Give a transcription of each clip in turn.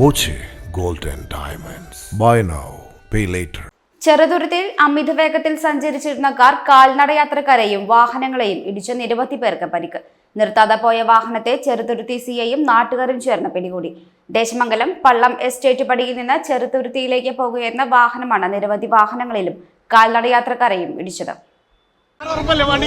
Boche gold diamonds. Diamonds. Buy now, pay later. ചെറുതുരുത്തിയിൽ അമിത വേഗത്തിൽ സഞ്ചരിച്ചിരുന്ന കാർ കാൽനടയാത്രക്കാരെയും വാഹനങ്ങളെയും ഇടിച്ച നിരവധി പേർക്ക് പരിക്ക്. നിർത്താതെ പോയ വാഹനത്തെ ചെറുതുരുത്തി സിഐയും നാട്ടുകാരും ചേർന്ന് പിടികൂടി. ദേശമംഗലം പള്ളം എസ്റ്റേറ്റ് പടിയിൽ നിന്ന് ചെറുതുരുത്തിയിലേക്ക് പോകുകയെന്ന വാഹനമാണ് നിരവധി വാഹനങ്ങളിലും കാൽനടയാത്രക്കാരെയും ഇടിച്ചത്. ഉറപ്പല്ലേ? വണ്ടി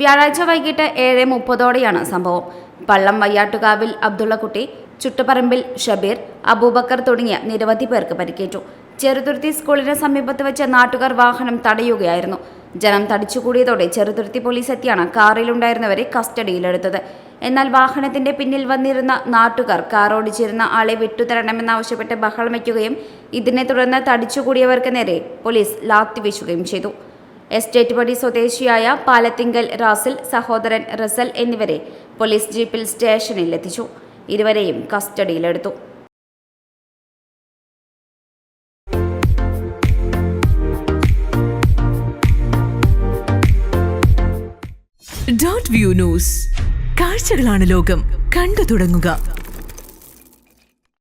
വ്യാഴാഴ്ച വൈകിട്ട് ഏഴ് മുപ്പതോടെയാണ് സംഭവം. പള്ളം വയ്യാട്ടുകാവിൽ അബ്ദുള്ളക്കുട്ടി ചുട്ടുപറമ്പിൽ ഷബീർ അബൂബക്കർ തുടങ്ങിയ നിരവധി പേർക്ക് പരിക്കേറ്റു. ചെറുതുരുത്തി സ്കൂളിന് സമീപത്ത് വെച്ച് നാട്ടുകാർ വാഹനം തടയുകയായിരുന്നു. ജനം തടിച്ചുകൂടിയതോടെ ചെറുതുരുത്തി പോലീസ് എത്തിയാണ് കാറിലുണ്ടായിരുന്നവരെ കസ്റ്റഡിയിലെടുത്തത്. എന്നാൽ വാഹനത്തിന്റെ പിന്നിൽ വന്നിരുന്ന നാട്ടുകാർ കാർ ഓടിച്ചിരുന്ന ആളെ വിട്ടുതരണമെന്നാവശ്യപ്പെട്ട് ബഹളം വയ്ക്കുകയും ഇതിനെ തുടർന്ന് തടിച്ചുകൂടിയവർക്ക് നേരെ പോലീസ് ലാത്തി വീശുകയും ചെയ്തു. എസ്റ്റേറ്റ് പടി സ്വദേശിയായ പാലത്തിങ്കൽ റാസിൽ സഹോദരൻ റസൽ എന്നിവരെ പോലീസ് ജീപ്പിൽ സ്റ്റേഷനിൽ എത്തിച്ചു ഇരുവരെയും കസ്റ്റഡിയിലെടുത്തു. ഡോട്ട് വ്യൂ ന്യൂസ് കാഴ്ചകളാണ് ലോകം. കണ്ടു തുടങ്ങുക.